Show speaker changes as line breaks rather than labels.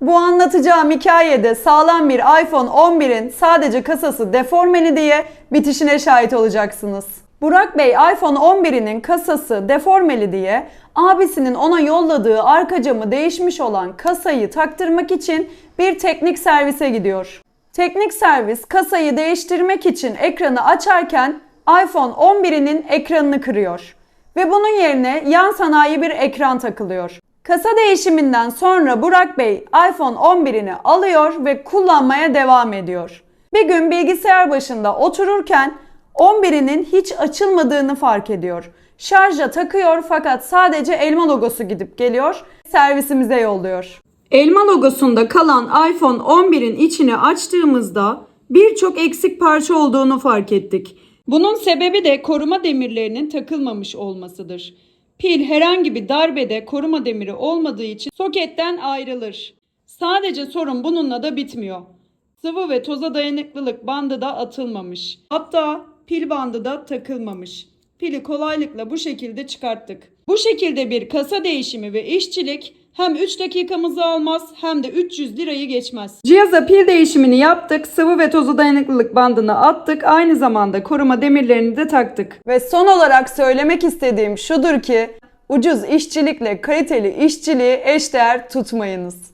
Bu anlatacağım hikayede sağlam bir iPhone 11'in sadece kasası deformeli diye bitişine şahit olacaksınız. Burak Bey iPhone 11'inin kasası deformeli diye abisinin ona yolladığı arka camı değişmiş olan kasayı taktırmak için bir teknik servise gidiyor. Teknik servis kasayı değiştirmek için ekranı açarken iPhone 11'inin ekranını kırıyor ve bunun yerine yan sanayi bir ekran takılıyor. Kasa değişiminden sonra Burak Bey iPhone 11'ini alıyor ve kullanmaya devam ediyor. Bir gün bilgisayar başında otururken 11'inin hiç açılmadığını fark ediyor. Şarja takıyor fakat sadece elma logosu gidip geliyor, servisimize yolluyor. Elma logosunda kalan iPhone 11'in içini açtığımızda birçok eksik parça olduğunu fark ettik. Bunun sebebi de koruma demirlerinin takılmamış olmasıdır. Pil herhangi bir darbede koruma demiri olmadığı için soketten ayrılır. Sadece sorun bununla da bitmiyor. Sıvı ve toza dayanıklılık bandı da atılmamış. Hatta pil bandı da takılmamış. Pili kolaylıkla bu şekilde çıkarttık. Bu şekilde bir kasa değişimi ve işçilik hem 3 dakikamızı almaz hem de 300 lirayı geçmez. Cihaza pil değişimini yaptık, sıvı ve toza dayanıklılık bandını attık, aynı zamanda koruma demirlerini de taktık. Ve son olarak söylemek istediğim şudur ki ucuz işçilikle kaliteli işçiliği eşdeğer tutmayınız.